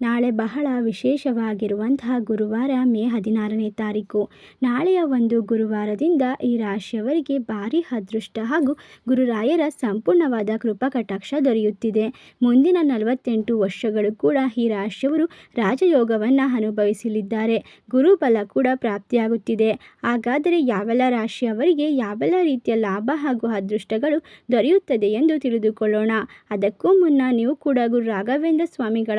ನಾಳೆ ಬಹಳ ವಿಶೇಷವಾಗಿರುವಂತಹ ಗುರುವಾರ ಮೇ ಹದಿನಾರನೇ ತಾರೀಕು. ನಾಳೆಯ ಒಂದು ಗುರುವಾರದಿಂದ ಈ ರಾಶಿಯವರಿಗೆ ಭಾರಿ ಅದೃಷ್ಟ ಹಾಗೂ ಗುರುರಾಯರ ಸಂಪೂರ್ಣವಾದ ಕೃಪಾ ಕಟಾಕ್ಷ ದೊರೆಯುತ್ತಿದೆ. ಮುಂದಿನ ನಲವತ್ತೆಂಟು ವರ್ಷಗಳು ಕೂಡ ಈ ರಾಶಿಯವರು ರಾಜಯೋಗವನ್ನು ಅನುಭವಿಸಲಿದ್ದಾರೆ. ಗುರುಬಲ ಕೂಡ ಪ್ರಾಪ್ತಿಯಾಗುತ್ತಿದೆ. ಹಾಗಾದರೆ ಯಾವೆಲ್ಲ ರಾಶಿಯವರಿಗೆ ಯಾವೆಲ್ಲ ರೀತಿಯ ಲಾಭ ಹಾಗೂ ಅದೃಷ್ಟಗಳು ದೊರೆಯುತ್ತದೆ ಎಂದು ತಿಳಿದುಕೊಳ್ಳೋಣ. ಅದಕ್ಕೂ ಮುನ್ನ ನೀವು ಕೂಡ ಗುರು ರಾಘವೇಂದ್ರ ಸ್ವಾಮಿಗಳ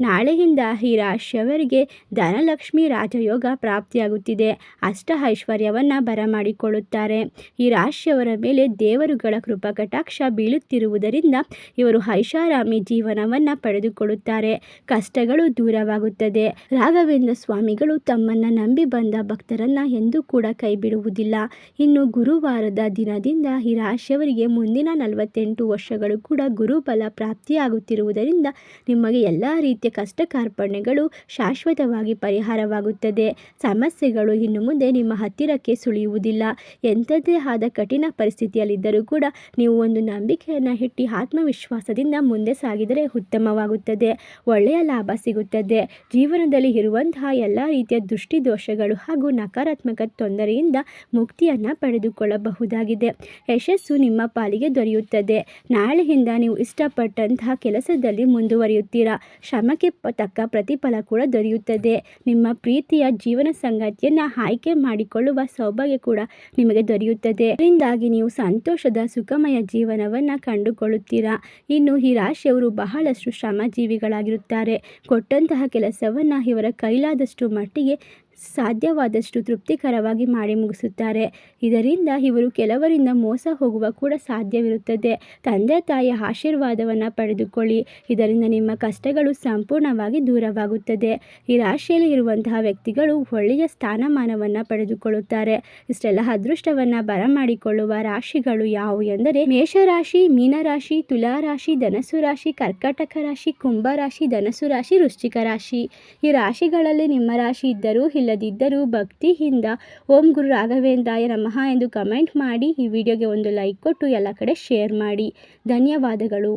ನಾಳೆಯಿಂದ ಈ ರಾಶಿಯವರಿಗೆ ಧನಲಕ್ಷ್ಮಿ ರಾಜಯೋಗ ಪ್ರಾಪ್ತಿಯಾಗುತ್ತಿದೆ. ಅಷ್ಟ ಐಶ್ವರ್ಯವನ್ನು ಬರಮಾಡಿಕೊಳ್ಳುತ್ತಾರೆ. ಈ ರಾಶಿಯವರ ಮೇಲೆ ದೇವರುಗಳ ಕೃಪಾ ಕಟಾಕ್ಷ ಬೀಳುತ್ತಿರುವುದರಿಂದ ಇವರು ಐಷಾರಾಮಿ ಜೀವನವನ್ನು ಪಡೆದುಕೊಳ್ಳುತ್ತಾರೆ. ಕಷ್ಟಗಳು ದೂರವಾಗುತ್ತದೆ. ರಾಘವೇಂದ್ರ ಸ್ವಾಮಿಗಳು ತಮ್ಮನ್ನು ನಂಬಿ ಬಂದ ಭಕ್ತರನ್ನು ಎಂದೂ ಕೂಡ ಕೈ ಬಿಡುವುದಿಲ್ಲ ಇನ್ನು ಗುರುವಾರದ ದಿನದಿಂದ ಈ ರಾಶಿಯವರಿಗೆ ಮುಂದಿನ ನಲವತ್ತೆಂಟು ವರ್ಷಗಳು ಕೂಡ ಗುರುಬಲ ಪ್ರಾಪ್ತಿಯಾಗುತ್ತಿರುವುದರಿಂದ ನಿಮಗೆ ಎಲ್ಲ ರೀತಿಯ ಕಷ್ಟ ಕಾರ್ಪಣ್ಯಗಳು ಶಾಶ್ವತವಾಗಿ ಪರಿಹಾರವಾಗುತ್ತದೆ. ಸಮಸ್ಯೆಗಳು ಇನ್ನು ಮುಂದೆ ನಿಮ್ಮ ಹತ್ತಿರಕ್ಕೆ ಸುಳಿಯುವುದಿಲ್ಲ. ಎಂಥದ್ದೇ ಆದ ಕಠಿಣ ಪರಿಸ್ಥಿತಿಯಲ್ಲಿದ್ದರೂ ಕೂಡ ನೀವು ಒಂದು ನಂಬಿಕೆಯನ್ನು ಇಟ್ಟು ಆತ್ಮವಿಶ್ವಾಸದಿಂದ ಮುಂದೆ ಸಾಗಿದರೆ ಉತ್ತಮವಾಗುತ್ತದೆ. ಒಳ್ಳೆಯ ಲಾಭ ಸಿಗುತ್ತದೆ. ಜೀವನದಲ್ಲಿ ಇರುವಂತಹ ಎಲ್ಲ ರೀತಿಯ ದೃಷ್ಟಿ ದೋಷಗಳು ಹಾಗೂ ನಕಾರಾತ್ಮಕ ತೊಂದರೆಯಿಂದ ಮುಕ್ತಿಯನ್ನು ಪಡೆದುಕೊಳ್ಳಬಹುದಾಗಿದೆ. ಯಶಸ್ಸು ನಿಮ್ಮ ಪಾಲಿಗೆ ದೊರೆಯುತ್ತದೆ. ನಾಳೆಯಿಂದ ನೀವು ಇಷ್ಟಪಟ್ಟಂತಹ ಕೆಲಸದಲ್ಲಿ ಮುಂದುವರಿಯುತ್ತೀರಾ? ಶ್ರಮಕ್ಕೆ ತಕ್ಕ ಪ್ರತಿಫಲ ಕೂಡ ದೊರೆಯುತ್ತದೆ. ನಿಮ್ಮ ಪ್ರೀತಿಯ ಜೀವನ ಸಂಗಾತಿಯನ್ನು ಆಯ್ಕೆ ಮಾಡಿಕೊಳ್ಳುವ ಸೌಭಾಗ್ಯ ಕೂಡ ನಿಮಗೆ ದೊರೆಯುತ್ತದೆ. ಇದರಿಂದಾಗಿ ನೀವು ಸಂತೋಷದ, ಸುಖಮಯ ಜೀವನವನ್ನು ಕಂಡುಕೊಳ್ಳುತ್ತೀರಾ? ಇನ್ನು ಈ ರಾಶಿಯವರು ಬಹಳಷ್ಟು ಶ್ರಮಜೀವಿಗಳಾಗಿರುತ್ತಾರೆ. ಕೊಟ್ಟಂತಹ ಕೆಲಸವನ್ನು ಇವರ ಕೈಲಾದಷ್ಟು ಮಟ್ಟಿಗೆ ಸಾಧ್ಯವಾದಷ್ಟು ತೃಪ್ತಿಕರವಾಗಿ ಮಾಡಿ ಮುಗಿಸುತ್ತಾರೆ. ಇದರಿಂದ ಇವರು ಕೆಲವರಿಂದ ಮೋಸ ಹೋಗುವ ಕೂಡ ಸಾಧ್ಯವಿರುತ್ತದೆ. ತಂದೆ ತಾಯಿಯ ಆಶೀರ್ವಾದವನ್ನು ಪಡೆದುಕೊಳ್ಳಿ. ಇದರಿಂದ ನಿಮ್ಮ ಕಷ್ಟಗಳು ಸಂಪೂರ್ಣವಾಗಿ ದೂರವಾಗುತ್ತದೆ. ಈ ರಾಶಿಯಲ್ಲಿ ಇರುವಂತಹ ವ್ಯಕ್ತಿಗಳು ಒಳ್ಳೆಯ ಸ್ಥಾನಮಾನವನ್ನು ಪಡೆದುಕೊಳ್ಳುತ್ತಾರೆ. ಇಷ್ಟೆಲ್ಲ ಅದೃಷ್ಟವನ್ನು ಬರಮಾಡಿಕೊಳ್ಳುವ ರಾಶಿಗಳು ಯಾವುವು ಎಂದರೆ, ಮೇಷರಾಶಿ, ಮೀನರಾಶಿ, ತುಲಾರಾಶಿ ಧನಸು ರಾಶಿ, ಕರ್ಕಾಟಕ ರಾಶಿ, ಕುಂಭ ರಾಶಿ ಧನಸು ರಾಶಿ, ವೃಶ್ಚಿಕ ರಾಶಿ. ಈ ರಾಶಿಗಳಲ್ಲಿ ನಿಮ್ಮ ರಾಶಿ ಇದ್ದರೂ ಇಲ್ಲದಿದ್ದರೂ ಭಕ್ತಿಯಿಂದ ಓಂ ಗುರು ರಾಘವೇಂದ್ರಾಯ ನಮಃ ಎಂದು ಕಮೆಂಟ್ ಮಾಡಿ ಈ ವಿಡಿಯೋಗೆ ಒಂದು ಲೈಕ್ ಕೊಟ್ಟು ಎಲ್ಲ ಕಡೆ ಶೇರ್ ಮಾಡಿ. ಧನ್ಯವಾದಗಳು.